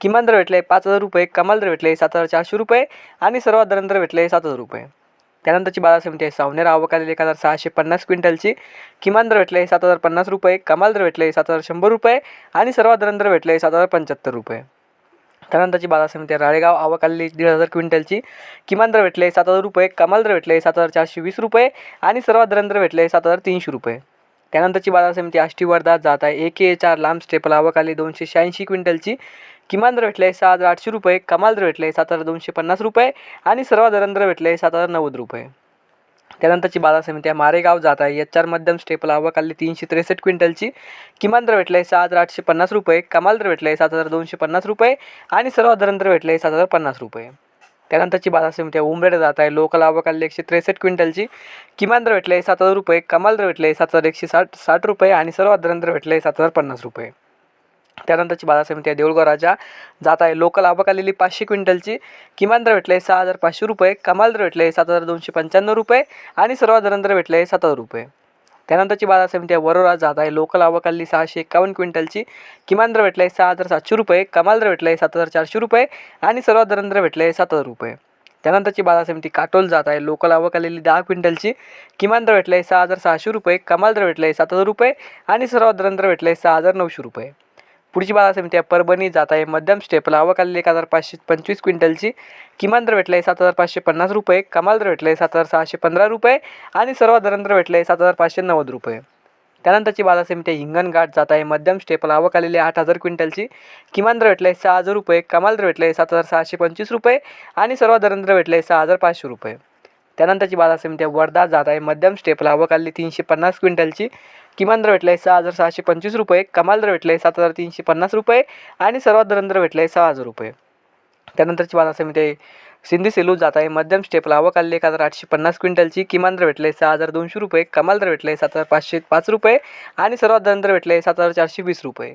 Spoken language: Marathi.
किमान दर भेटले पाच हजार रुपये कमाल दर भेटले सात हजार चारशे रुपये आणि सर्वात दरांतर दर भेटले सात हजार रुपये. त्यानंतरची बाजार समिती आहे. सावनेर आवक आलेली एक हजार सहाशे पन्नास क्विंटलची. किमान दर भेटले सात हजार पन्नास रुपये कमाल दर भेटले सात हजार शंभर रुपये आणि सर्वात दरांतर दर भेटले सात हजार पंच्याहत्तर रुपये. त्यानंतरची बाजार समिती आहे. राळेगाव आवक आलेली दीड हजार क्विंटलची. किमान दर भेटले सात हजार रुपये कमाल दर भेटले सात हजार चारशे वीस रुपये आणि सर्वात दरांतर दर भेटले सात हजार तीनशे रुपये. त्यानंतरची बाजार समिती आष्टी वर्धा जात आहे. ए के चार लांब स्टेपल आवक आली दोनशे शहाऐंशी क्विंटलची. किमान दर भेटले सहा हजार आठशे रुपये कमाल दर भेटले सात हजार दोनशे पन्नास रुपये आणि सर्वात दर भेटले सात हजार नव्वद रुपये. त्यानंतरची बाजार समिती आहे मारेगाव जात आहे. एच आर मध्यम स्टेपल आवक आली तीनशे त्रेसष्ट क्विंटलची. किमान दर भेटले सहा हजार आठशे पन्नास रुपये कमाल दर भेटले सात हजार दोनशे पन्नास रुपये आणि सर्वात दर भेटलं भेटले सात हजार पन्नास रुपये. त्यानंतरची बाजार समिती आहे उमरेड जात आहे. लोकल आवक आली एकशे त्रेसष्ट क्विंटलची. किमान दर भेटले सात हजार रुपये कमाल दर भेटले सात हजार एकशे साठ साठ रुपये आणि सर्वात दर भेटलं भेटले सात हजार पन्नास रुपये. त्यानंतरची बाजार समिती आहे देऊळगाव राजा. जात आहे लोकल आवक आलेली पाचशे क्विंटलची. किमान दर भेटले सहा हजार पाचशे रुपये. कमाल दर भेटले सात हजार दोनशे पंच्याण्णव रुपये. आणि सर्वात दर दर भेटले सात हजार रुपये. त्यानंतरची बाजार समिती आहे वरोरा. जात आहे लोकल आवक आलेली सहाशे एकावन्न क्विंटलची. किमान दर भेटले सहा हजार सातशे रुपये. कमाल दर भेटले सात हजार चारशे रुपये. आणि सर्वात दर भेटलं भेटले सात हजार रुपये. त्यानंतरची बाजार समिती काटोल जात आहे लोकल आवक आलेली दहा क्विंटलची. किमान दर भेटले सहा हजार सहाशे रुपये. कमाल दर भेटले सात हजार रुपये. आणि सर्वात दर दर भेटले सहा हजार नऊशे रुपये. पुढची बाजार समिती आहे परभणी जात आहे. मध्यम स्टेपला अवकाली एक हजार पाचशे पंचवीस क्विंटलची. किमान दर भेटले सात हजार पाचशे पन्नास रुपये. कमाल दर भेटले सात हजार सहाशे पंधरा रुपये. आणि सर्वात दर भेटलं आहे सात हजार पाचशे नव्वद रुपये. त्यानंतरची बाजार समिती आहे हिंगणघाट जात आहे. मध्यम स्टेपला आवक आलेली आठ हजार क्विंटलची. किमान दर भेटले सहा हजार रुपये. कमाल दर भेटले सात हजार सहाशे पंचवीस रुपये. आणि सर्वात दर दर आहे सहा हजार पाचशे रुपये. त्यानंतरची बाजार समिती आहे वर्धा जात आहे. मध्यम स्टेपला आवक तीनशे पन्नास क्विंटलची. किमान दर भेटले सहा हजार सहाशे पंचवीस रुपये. कमाल दर भेटले सात हजार तीनशे पन्नास रुपये. आणि सर्वात दर दर भेटले सहा हजार रुपये. त्यानंतरची बाजार समिती आहे सिंधी सेलू जात आहे. मध्यम स्टेपला अवकाली आलेली एक हजार आठशे पन्नास क्विंटलची. किमान दर भेटले सहा हजार दोनशे रुपये. कमाल दर भेटले सात हजार पाचशे पाच रुपये. आणि सर्वात दर दर भेटले सात हजार चारशे वीस रुपये.